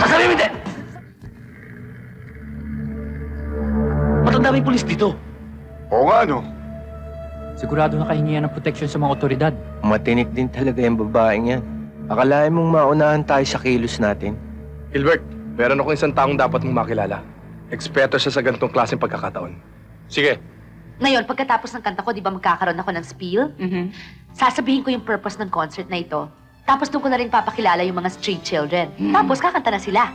Asan yung hindi? Ba't ang daming pulis dito? Oo nga, no? Sigurado na kahingian ng proteksyon sa mga otoridad. Matinik din talaga yung babaeng yan. Akalain mong maunahan tayo sa kilos natin. Gilbert, meron akong isang taong dapat mong makilala. Eksperto siya sa ganitong klaseng pagkakataon. Sige, ngayon, pagkatapos ng kanta ko, di ba magkakaroon ako ng spiel? Sasabihin ko yung purpose ng concert na ito. Tapos doon ko na rin papakilala yung mga street children. Tapos kakanta na sila.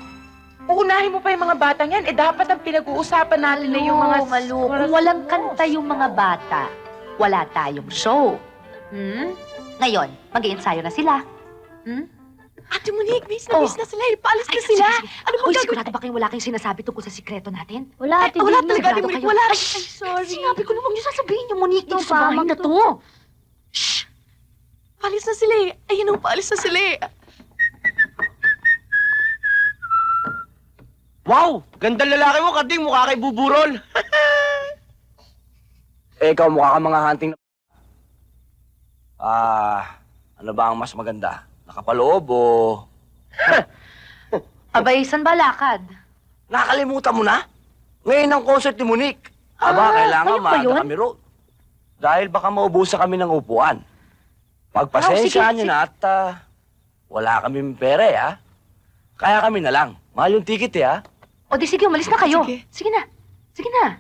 Uunahin mo pa yung mga batang yan. Eh, dapat ang pinag-uusapan natin na yung mga... Malu, kung walang kanta yung mga bata, wala tayong show. Hmm? Ngayon, mag ensayo na sila. Hmm? Ate Monique, bis na bis na sila. Ipaalis Ay, na sila. Ano Uy, sigurado ba kayong wala kayong sinasabi tungkol sa sikreto natin? Wala, Ate wala Gina. talaga, Ate Sigurado Monique. kayo? Wala. Ay, Ay, sorry. Sinabi ko naman yung sasabihin niyo, Monique. Dito Ito sa pa, bahay na to. Shh! Paalis na sila eh. Ayun ang paalis na sila eh. Wow! Ganda lalaki mo, kading mukha kay buburol. eh, ikaw mukha ka mga hunting na... Ah, ano ba ang mas maganda? Nakapaloob o... Abay, saan ba lakad? Nakakalimutan mo na? Ngayon ang concert ni Monique. Aba, Ah, kailangan ngayon ba maaga yun? kami road. Dahil baka maubusan kami ng upuan. Pagpasensyahan Ah, sige, niyo na at ah, wala kami pera eh, ha? Kaya kami na lang. Mahal yung ticket eh, ha? O di sige, umalis na kayo. Sige. Sige na. Sige na.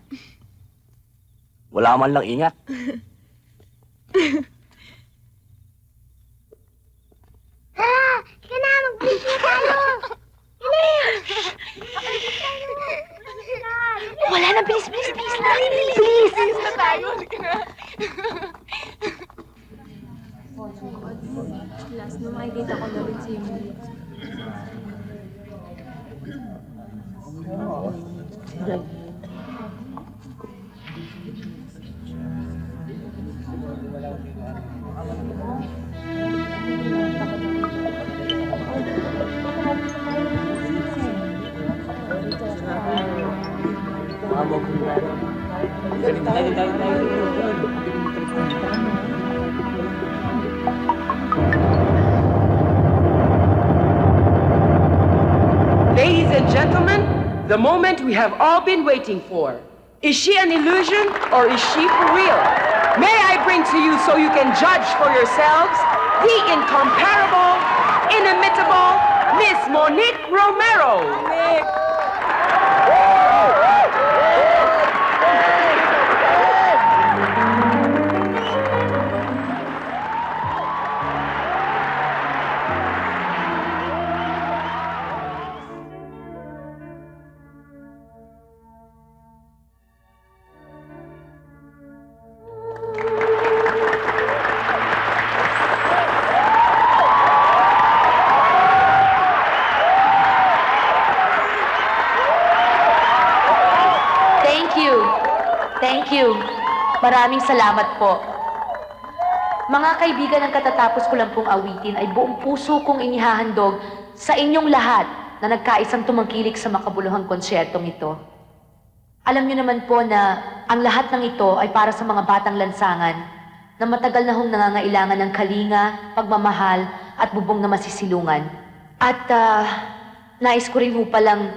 Wala man lang ingat. Wala na, bilis, bilis, bilis na. Bilis. Bilis na tayo. Last na makikita ko na rin si Emily. Ladies and gentlemen, the moment we have all been waiting for. Is she an illusion or is she for real? May I bring to you so you can judge for yourselves the incomparable, inimitable Miss Monique Romero. Thank Thank you. Maraming salamat po. Mga kaibigan, ang katatapos ko lang pong awitin ay buong puso kong inihahandog sa inyong lahat na nagkaisang tumangkilik sa makabuluhang konsyertong ito. Alam niyo naman po na ang lahat ng ito ay para sa mga batang lansangan na matagal na hong nangangailangan ng kalinga, pagmamahal at bubong na masisilungan. At ah, nais ko rin ho palang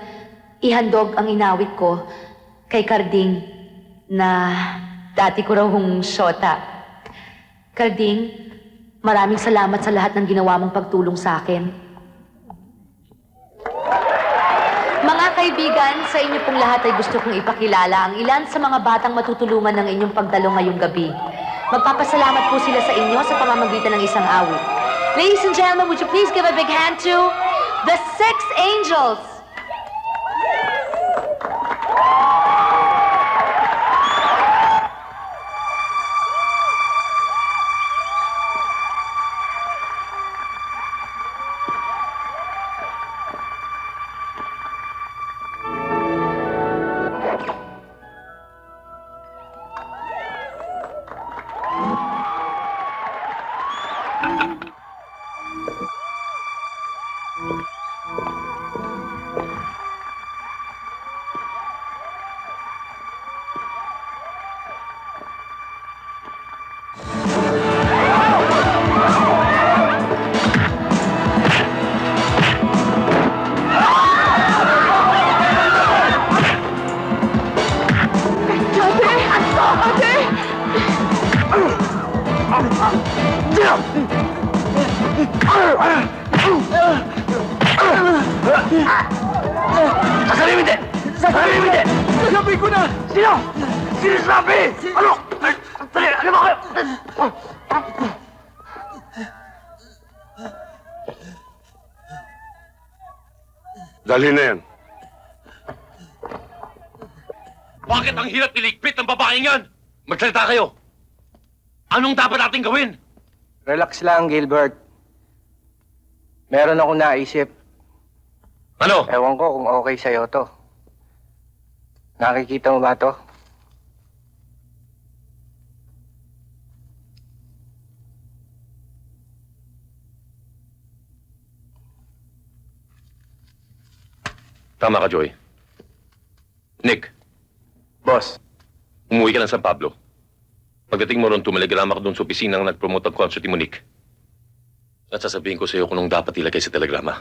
ihandog ang inawit ko kay Karding na dati ko raw hong syota. Karding, maraming salamat sa lahat ng ginawa mong pagtulong sa akin. Mga kaibigan, sa inyo pong lahat ay gusto kong ipakilala ang ilan sa mga batang matutulungan ng inyong pagdalo ngayong gabi. Magpapasalamat po sila sa inyo sa pamamagitan ng isang awit. Ladies and gentlemen, would you please give a big hand to the Six Angels? Hindi! Sasabihin mo hindi! Sasabi ko na! Sino? Sino sabi? Ano? Dali, ano ba kayo? Dalhin na yan. Bakit ang hirap iligpit ng babaeng yan? Magsalita kayo! Anong dapat natin gawin? Relax lang, Gilbert. Meron akong naisip. Ano? Ewan ko kung okay sa'yo to. Nakikita mo ba to? Tama ka, Joy. Nick, Boss, umuwi ka ng San Pablo. Pagdating mo ron, tumelegrama ka doon sa opisinang nag-promote ang concert ni Monique. At sasabihin ko sa iyo kung anong dapat ilagay sa telegrama.